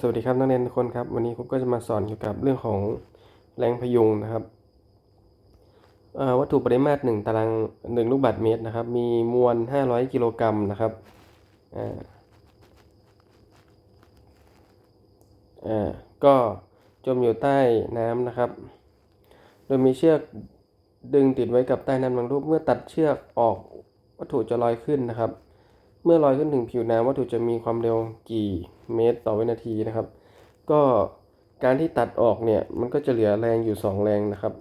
สวัสดีครับนักเรียนทุกคนครับ วันนี้ผมก็จะมาสอนเกี่ยวกับเรื่องของแรงพยุงนะครับวัตถุปริมาตร 1 ตาราง1ลูกบาศก์เมตรนะครับ มีมวล 500 กิโลกรัมนะครับก็จมอยู่ใต้น้ำนะครับ โดยมีเชือกดึงติดไว้กับใต้น้ำบางรูปเมื่อตัดเชือกออกวัตถุจะลอยขึ้นนะครับ เมื่อลอยขึ้นถึงผิวน้ำวัตถุจะมีความเร็วกี่เมตรต่อวินาทีนะครับ ก็การที่ตัดออกเนี่ยมันก็จะเหลือแรงอยู่ 2 แรงนะครับ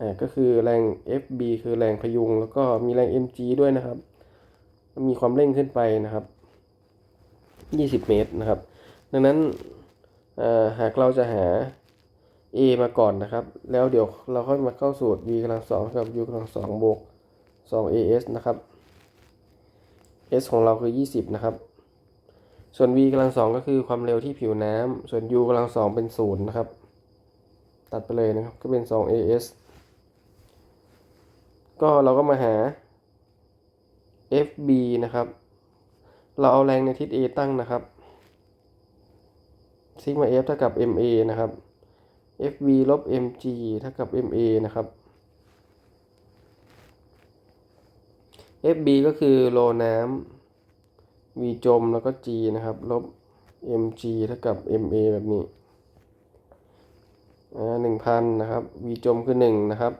อ่าก็คือแรง FB คือแรงพยุง แล้วก็มีแรง mg ด้วยนะครับ มีความเร่งขึ้นไปนะครับ 20 เมตรนะครับ ดังนั้นหากเราจะหา a มาก่อนนะครับ แล้วเดี๋ยวเราค่อยมาเข้าสูตร v กำลังสองกับ u กำลังสองบวก 2as นะครับ s ของเราคือ 20 นะครับ ส่วน v กำลังสองก็คือความเร็วที่ผิวน้ำ ส่วน u กำลังสองเป็นศูนย์นะครับ ตัดไปเลยนะครับ ก็เป็น 2as ก็เราก็มาหา fb นะครับ เราเอาแรงในทิศ a ตั้งนะครับซิกมา f เท่ากับ ma นะครับ fv ลบ mg เท่ากับ ma นะครับ fb ก็คือโลน้ำ v จมแล้วก็ g นะครับ ลบ mg เท่ากับ ma แบบนี้หนึ่งพันนะครับ v จมคือหนึ่งนะครับ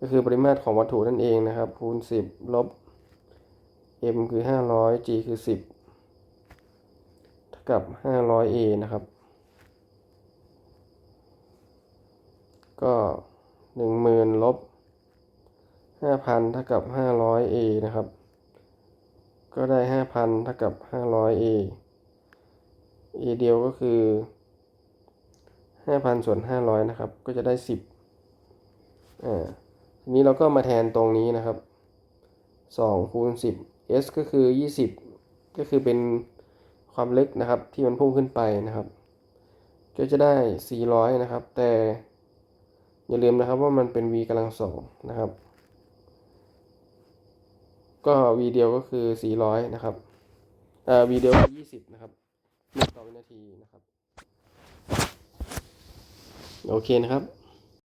ก็คือปริมาตรของวัตถุนั่นเองนะครับ คูณสิบลบ m คือห้าร้อย g คือสิบเท่ากับห้าร้อย a นะครับ ก็หนึ่งหมื่นลบ ห้าพันเท่ากับห้าร้อย a นะครับ ก็ได้ห้าพันเท่ากับห้าร้อย a a เดียวก็คือห้าพันส่วนห้าร้อยนะครับ ก็จะได้สิบอ่าทีนี้เราก็มาแทนตรงนี้นะครับสองคูณสิบ s ก็คือยี่สิบก็คือเป็นความลึกนะครับที่มันพุ่งขึ้นไปนะครับ ก็จะได้สี่ร้อยนะครับ แต่อย่าลืมนะครับว่ามันเป็น v กำลังสองนะครับ ก็ v เดียวก็คือ 400 นะครับอ่า v เดียวคือ20 นะครับหนึ่งต่อวินาทีนะครับ โอเคนะครับ